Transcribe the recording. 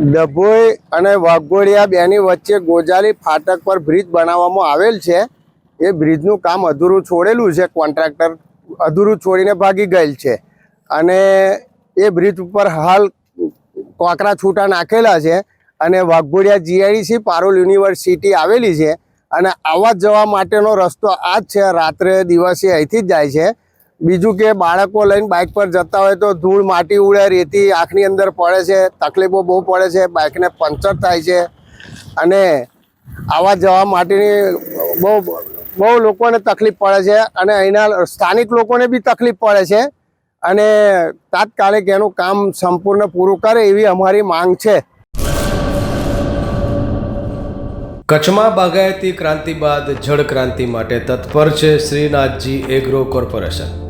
ડભોઈ અને વાઘોડિયા બેની વચ્ચે ગોજાલી ફાટક પર બ્રિજ બનાવવામાં આવેલ છે. એ બ્રિજનું કામ અધૂરું છોડેલું છે. કોન્ટ્રાક્ટર અધૂરું છોડીને ભાગી ગયેલ છે. અને એ બ્રિજ ઉપર હાલ કોકરા છૂટા નાખેલા છે અને વાઘોડિયા જીઆઈડીસી પારોલ યુનિવર્સિટી આવેલી છે. અને આવવા જવા માટેનો રસ્તો આ જ છે. રાત્રે દિવસે અહીંથી જ જાય છે. બીજું કે બાળકો લઈને બાઇક પર જતા હોય તો ધૂળ માટી ઉડે, રેતી આંખની અંદર પડે છે, તકલીફો બહુ પડે છે બાઇકને પંચર થાય છે. અને આવવા જવા માટેની બહુ બહુ લોકોને તકલીફ પડે છે અને અહીંના સ્થાનિક લોકોને બી તકલીફ પડે છે. અને તાત્કાલિક એનું કામ સંપૂર્ણ પૂરું કરે એવી અમારી માંગ છે. કચ્છમાં બાગાયતી ક્રાંતિ બાદ જળ ક્રાંતિ માટે તત્પર છે શ્રીનાથજી એગ્રો કોર્પોરેશન.